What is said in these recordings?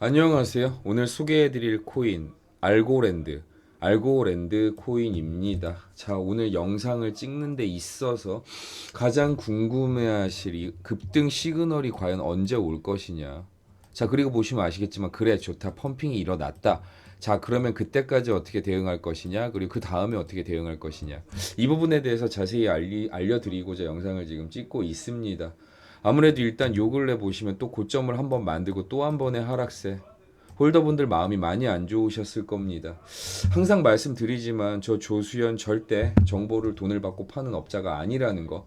안녕하세요. 오늘 소개해드릴 코인 알고랜드 알고랜드 코인입니다. 자 오늘 영상을 찍는 데 있어서 가장 궁금해하실 이 급등 시그널이 과연 언제 올 것이냐. 자 그리고 보시면 아시겠지만 그래 좋다 펌핑이 일어났다. 자 그러면 그때까지 어떻게 대응할 것이냐 그리고 그 다음에 어떻게 대응할 것이냐 이 부분에 대해서 자세히 알리, 알려드리고자 영상을 지금 찍고 있습니다. 아무래도 일단 요 근래 보시면 또 고점을 한번 만들고 또 한 번의 하락세 홀더분들 마음이 많이 안 좋으셨을 겁니다. 항상 말씀드리지만 저 조수연 절대 정보를 돈을 받고 파는 업자가 아니라는 거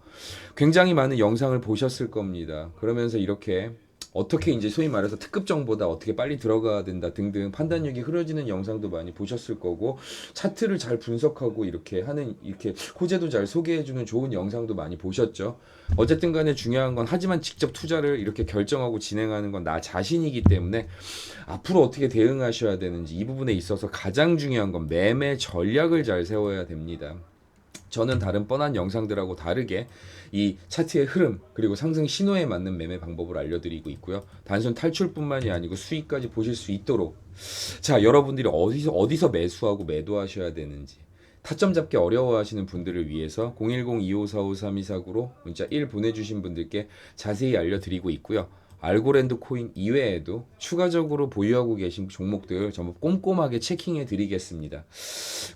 굉장히 많은 영상을 보셨을 겁니다. 그러면서 이렇게 어떻게 이제 소위 말해서 특급 정보다 어떻게 빨리 들어가야 된다 등등 판단력이 흐려지는 영상도 많이 보셨을 거고 차트를 잘 분석하고 이렇게 하는 이렇게 호재도 잘 소개해주는 좋은 영상도 많이 보셨죠. 어쨌든 간에 중요한 건 하지만 직접 투자를 이렇게 결정하고 진행하는 건 나 자신이기 때문에 앞으로 어떻게 대응하셔야 되는지 이 부분에 있어서 가장 중요한 건 매매 전략을 잘 세워야 됩니다. 저는 다른 뻔한 영상들하고 다르게 이 차트의 흐름 그리고 상승 신호에 맞는 매매 방법을 알려드리고 있고요. 단순 탈출뿐만이 아니고 수익까지 보실 수 있도록 자 여러분들이 어디서 어디서 매수하고 매도하셔야 되는지 타점 잡기 어려워하시는 분들을 위해서 010-2545-3249로 문자 1 보내주신 분들께 자세히 알려드리고 있고요. 알고랜드 코인 이외에도 추가적으로 보유하고 계신 종목들 전부 꼼꼼하게 체킹해 드리겠습니다.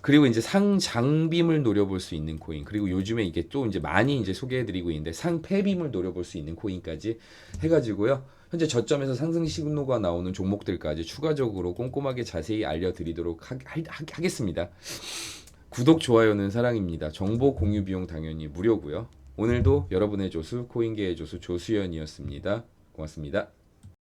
그리고 이제 상장빔을 노려볼 수 있는 코인 그리고 요즘에 이게 또 이제 많이 이제 소개해 드리고 있는데 상패빔을 노려볼 수 있는 코인까지 해가지고요. 현재 저점에서 상승 신호가 나오는 종목들까지 추가적으로 꼼꼼하게 자세히 알려드리도록 하, 하, 하겠습니다. 구독, 좋아요는 사랑입니다. 정보 공유 비용 당연히 무료고요. 오늘도 여러분의 조수 코인계의 조수 조수연이었습니다. 고맙습니다.